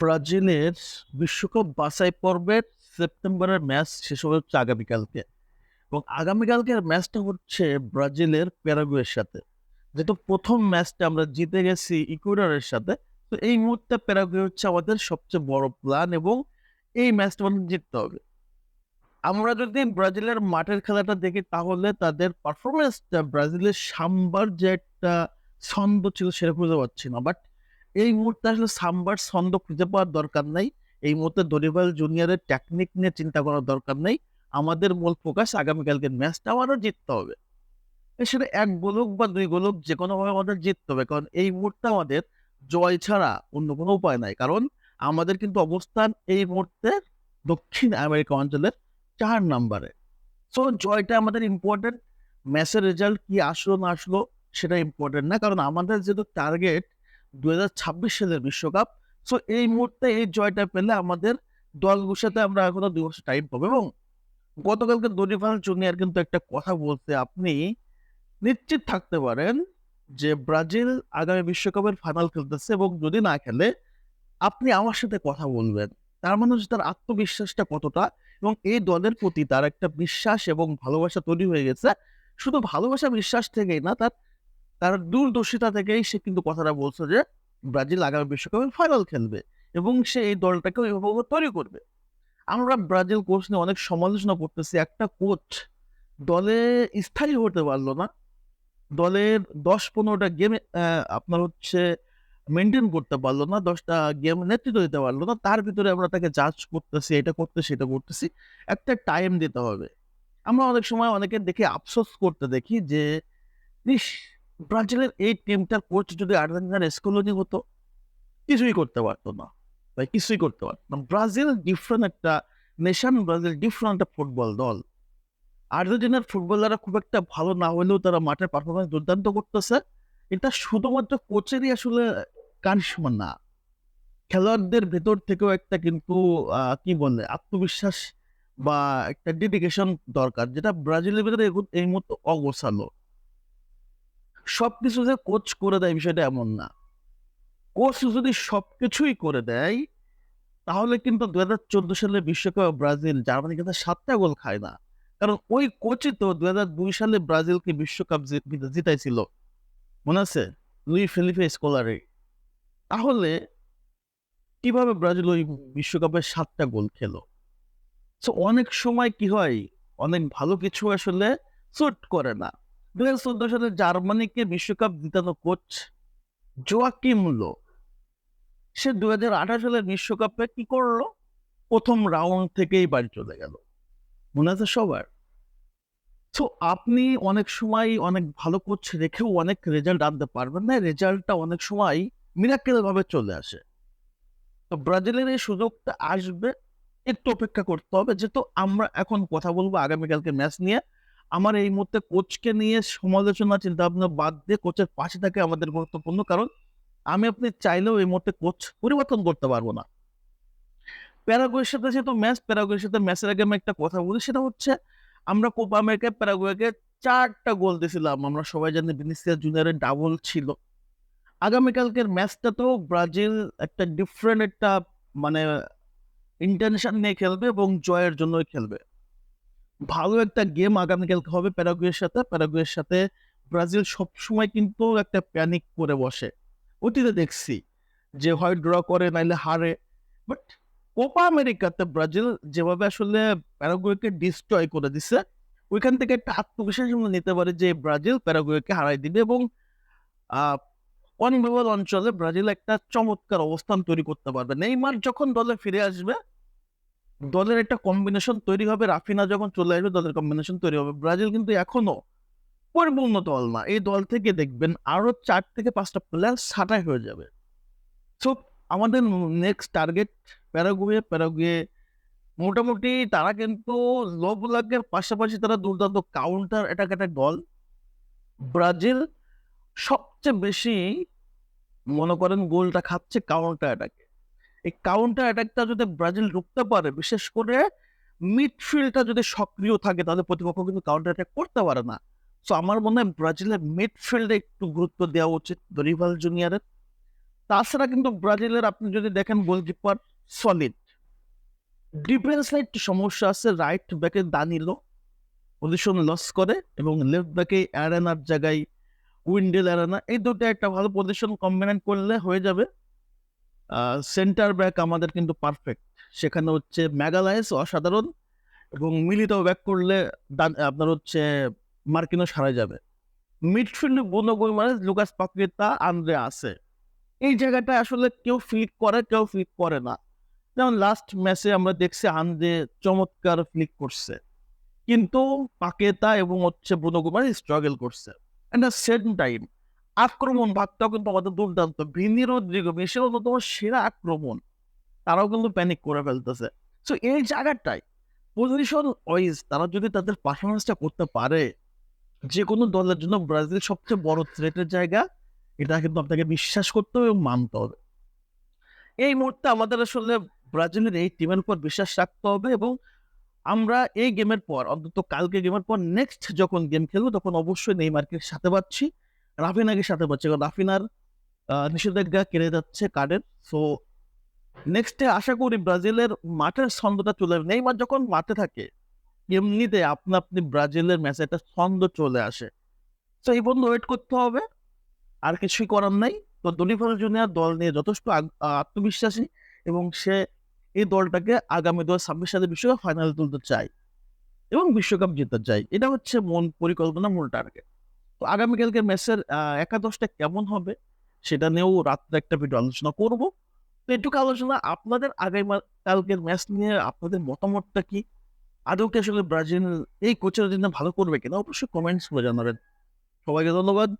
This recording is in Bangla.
ব্রাজিলের বিশ্বকাপ বাছাই পর্বের সেপ্টেম্বরের ম্যাচ শেষ হবে হচ্ছে আগামীকালকে। এবং আগামীকালকের ম্যাচটা হচ্ছে ব্রাজিলের প্যারাগুয়ের সাথে। যেহেতু প্রথম ম্যাচটা আমরা জিতে গেছি ইকুয়েডরের সাথে, তো এই মুহূর্তে প্যারাগুয়ে হচ্ছে আমাদের সবচেয়ে বড় প্ল্যান এবং এই ম্যাচটা আমাদের জিততে হবে। আমরা যদি ব্রাজিলের মাঠের খেলাটা দেখি, তাহলে তাদের পারফরমেন্সটা ব্রাজিলের সাম্বার যে একটা ছন্দ ছিল সেটা বুঝতে পারছি না। বাট এই মুহূর্তে আসলে সাম্বার ছন্দ খুঁজে পাওয়ার দরকার নাই। এই মুহূর্তে দরিবাল জুনিয়রের টেকনিক নিয়ে চিন্তা করার দরকার নেই। আমাদের মূল ফোকাস আগামীকালকের ম্যাচটা আমারও জিততে হবে। সেটা এক গোলক বা দুই গোলক যে কোনোভাবে আমাদের জিততে হবে। কারণ এই মুহূর্তে আমাদের জয় ছাড়া অন্য কোনো উপায় নাই। কারণ আমাদের কিন্তু অবস্থান এই মুহূর্তে দক্ষিণ আমেরিকা অঞ্চলের চার নাম্বারে। সো জয়টা আমাদের ইম্পর্টেন্ট ম্যাচের রেজাল্ট কি আসলো না আসলো সেটা ইম্পর্টেন্ট না। কারণ আমাদের যেহেতু টার্গেট দু সালের বিশ্বকাপ। সো এই মুহূর্তে এই জয়টা পেলে আমাদের দল গুছাতে আমরা এখনও দুই বছর টাইম পাবো এবং গতকালকে দরিফাল জুনিয়র কিন্তু একটা কথা বলতে আপনি নিশ্চিত থাকতে পারেন যে ব্রাজিল আগামী বিশ্বকাপের ফাইনাল খেলতেছে এবং যদি না খেলে আপনি আমার সাথে কথা বলবেন। তার মানে হচ্ছে তার আত্মবিশ্বাসটা কতটা এবং এই দলের প্রতি তার একটা বিশ্বাস এবং ভালোবাসা তৈরি হয়ে গেছে। শুধু ভালোবাসা, বিশ্বাস থেকেই না, তার তার দূরদর্শিতা থেকেই সে কিন্তু কথাটা বলছে যে, ব্রাজিল আগামী বিশ্বকাপে ফাইনাল খেলবে এবং সে এই দলটাকে ওইভাবে তৈরি করবে। আমরা ব্রাজিল কোচ নিয়ে অনেক সমালোচনা করতেছি। একটা কোচ দলে স্থায়ী হতে পারল না। দলের দশ পনেরোটা গেম আপনার হচ্ছে মেনটেন করতে পারল না, দশটা গেম নেতৃত্ব দিতে পারল না। তার ভিতরে আমরা তাকে জাজ করতেছি, এটা করতেছি এটা করতেছি। একটা টাইম দিতে হবে। আমরা অনেক সময় অনেকে দেখে, আফসোস করতে দেখি যে, ইস ব্রাজিলের এই টিমটার কোচ যদি আর্জেন্টিনার স্কোলনি হতো, কিছুই করতে পারতো না। তাই কিছুই করতে পারতো না। ব্রাজিল ডিফারেন্ট একটা নেশন ব্রাজিল ডিফারেন্ট একটা ফুটবল দল। আর্জেন্টিনার ফুটবলাররা খুব একটা ভালো না হলেও তারা মাঠের পারফরমেন্স দুর্দান্ত করতেছে। এটা শুধুমাত্র কোচেরই আসলে কারিশমা না। খেলোয়াড়দের ভেতর থেকেও একটা কিন্তু কি বলে, আত্মবিশ্বাস বা একটা ডেডিকেশন দরকার, যেটা ব্রাজিলের ভিতরে এই মুহূর্তে অগোছালো। সবকিছু যে কোচ করে দেয় বিষয়টা এমন না। কোচ যদি সবকিছুই করে দেয়, তাহলে কিন্তু দু হাজার চোদ্দ সালে বিশ্বকাপ ব্রাজিল জার্মানি কিন্তু সাতটা গোল খায় না। কারণ ওই কোচই তো দু হাজার দুই সালে ব্রাজিলকে বিশ্বকাপ জিতাইছিল। মনে আছে? Luiz Felipe Scolari. তাহলে কীভাবে ব্রাজিল ওই বিশ্বকাপে সাতটা গোল খেলো? তো অনেক সময় কি হয়? অনেক ভালো কিছু আসলে সুট করে না। দু হাজার চোদ্দ সালে জার্মানিকে বিশ্বকাপ জিতানো কোচ জোয়াকিম লো। সে দু হাজার আঠারো সালের বিশ্বকাপে কি করল? প্রথম রাউন্ড থেকেই বাড়ি চলে গেল। মনে আছে সবার? তো আপনি অনেক সময় অনেক ভালো কোচ রেখেও অনেক রেজাল্ট আনতে পারবেন না। রেজাল্টটা অনেক সময় মিরাকেল ভাবে চলে আসে। তো ব্রাজিলের এই সুযোগটা আসবে, একটু অপেক্ষা করতে হবে। যেহেতু আমরা এখন কথা বলব আগামীকালকে ম্যাচ নিয়ে। আমার এই মুহূর্তে কোচকে নিয়ে সমালোচনা চিন্তা ভাবনা বাদ দিয়ে কোচের পাশে থাকে আমাদের গুরুত্বপূর্ণ। কারণ আমি আপনি চাইলেও এই মুহূর্তে কোচ পরিবর্তন করতে পারব না। প্যারাগুয়ের সাথে যেহেতু ম্যাচ প্যারাগুয়ের সাথে ম্যাচের আগে আমি একটা কথা বলি, সেটা হচ্ছে আমরা কোপা আমেরিকায় প্যারাগুয়েকে চারটা গোল দিয়েছিলাম। আমরা সবাই জানি ভিনিসিয়াস জুনিয়রের ডাবল ছিল। আগামীকালকের ম্যাচটা তো ব্রাজিল একটা ডিফারেন্ট একটা মানে ইন্টারন্যাশনাল নিয়ে খেলবে এবং জয়ের জন্যই খেলবে। ভালো একটা গেম আগামীকালকে হবে প্যারাগুয়ের সাথে। প্যারাগুয়ের সাথে ব্রাজিল সবসময় কিন্তু একটা প্যানিক করে বসে। অতীতে দেখছি যে হয় ড্র করে, নাইলে হারে। বাট কোপা আমেরিকাতে ব্রাজিল যেভাবে আসলে প্যারাগুয়েকে ডিস্ট্রয় করে দিছে, ওইখান থেকে একটা আত্মবিশ্বাস নিতে পারে যে ব্রাজিল প্যারাগুয়েকে হারাই দিবে এবং অনবিবল অঞ্চলে ব্রাজিল একটা চমৎকার অবস্থান তৈরি করতে পারবে। নেইমার যখন দলে ফিরে আসবে দলের একটা কম্বিনেশন তৈরি হবে, রাফিনা যখন চলে আসবে, দলের কম্বিনেশন তৈরি হবে। ব্রাজিল কিন্তু এখনও পরিপূর্ণ দল না। এই দল থেকে দেখবেন আরও চার থেকে পাঁচটা প্লেয়ার ছাঁটাই হয়ে যাবে। সো আমাদের নেক্সট টার্গেট প্যারাগুয়ে প্যারাগুয়ে মোটামুটি তারা কিন্তু লো পাশাপাশি তারা দুর্দান্ত কাউন্টার অ্যাটাক একটা দল। ব্রাজিল সবচেয়ে বেশি, মনে করেন, গোলটা খাচ্ছে কাউন্টার অ্যাটাকে এই কাউন্টার অ্যাটাকটা যদি ব্রাজিল ঢুকতে পারে, বিশেষ করে মিডফিল্ডটা যদি সক্রিয় থাকে, তাহলে প্রতিপক্ষ কিন্তু কাউন্টার অ্যাটাক করতে পারে না সো আমার মনে হয় ব্রাজিলের মিডফিল্ডে একটু গুরুত্ব দেওয়া উচিত দরিভাল জুনিয়রের তাছাড়া কিন্তু ব্রাজিলের আপনি যদি দেখেন গোলকিপার সলিড। ডিফেন্সে একটু সমস্যা আছে। রাইট ব্যাকে দানিলো পজিশন লস করে এবং লেফট ব্যাকে অ্যারেনার জায়গায় উইন্ডেল অ্যারেনা এই দুটো একটা ভালো পজিশন কম্বিনেট করলে হয়ে যাবে। সেন্টার ব্যাক আমাদের কিন্তু পারফেক্ট। সেখানে হচ্ছে ম্যাগালাইস অসাধারণ এবং মিলিটাও ব্যাক করলে আপনার হচ্ছে মার্কিনও সারা যাবে। মিডফিল্ডে বুনো গুইমারেস, লুকাস পাকুয়েতা, আন্দ্রে আছে। এই জায়গাটায় আসলে কেউ ফ্লিক করে, কেউ ফ্লিক করে না। যেমন লাস্ট ম্যাচে আমরা দেখছি আন্দ্রে চমৎকার ফ্লিক করছে। কিন্তু পাকেতা এবং হচ্ছে বুনো স্ট্রাগল করছে। এট দ্য সেম টাইম আক্রমণ ভাগটাও কিন্তু আমাদের দুর্দান্ত। ভিনি রদ্রিগো, মেসির অন্যতম সেরা আক্রমণ। তারাও কিন্তু প্যানিক করে ফেলতেছে। সো এই জায়গাটায় পজিশন ওয়াইজ তারা যদি তাদের পারফরম্যান্সটা করতে পারে, যেকোনো দলের জন্য ব্রাজিল সবচেয়ে বড় থ্রেটের জায়গা। এটা কিন্তু আপনাকে বিশ্বাস করতে হবে এবং মানতে হবে। এই মুহূর্তে আমাদের আসলে ব্রাজিলের এই টিমের উপর বিশ্বাস রাখতে হবে এবং আমরা এই গেমের পর অন্তত কালকে গেমের পর নেক্সট যখন গেম খেলব তখন অবশ্যই নেইমারকে সাথে পাচ্ছি। রাফিনাকে সাথে পাচ্ছি। কারণ রাফিনার নিষেধাজ্ঞা কেড়ে যাচ্ছে কার্ডের। সো নেক্সটে আশা করি ব্রাজিলের মাঠের ছন্দটা চলে আসবে। নেইমার যখন মাঠে থাকে এমনিতে আপনা আপনি ব্রাজিলের ম্যাচে একটা ছন্দ চলে আসে। তো এই পর্যন্ত ওয়েট করতে হবে। আর কিছুই করার নাই। তো দনিফার জুনিয়র দল নিয়ে যথেষ্ট আত্মবিশ্বাসী এবং সে এই দলটাকে আগামী ২০২৬ সালের বিশ্বকাপ ফাইনালে তুলতে চায় এবং বিশ্বকাপ জিততে চায়। এটা হচ্ছে মূল পরিকল্পনা, মূল টার্গেট। তো আগামীকালকের ম্যাচের একাদশটা কেমন হবে সেটা নিয়েও রাত্রে একটা ভিডিও আলোচনা করব। তো এটুকু আলোচনা আপনাদের আগামী কালকের ম্যাচ নিয়ে, আপনাদের মতামতটা কি? আদৌ কি আসলে ব্রাজিল এই কোচের জন্য ভালো করবে কিনা? অবশ্যই কমেন্টস করে জানাবেন। সবাইকে ধন্যবাদ।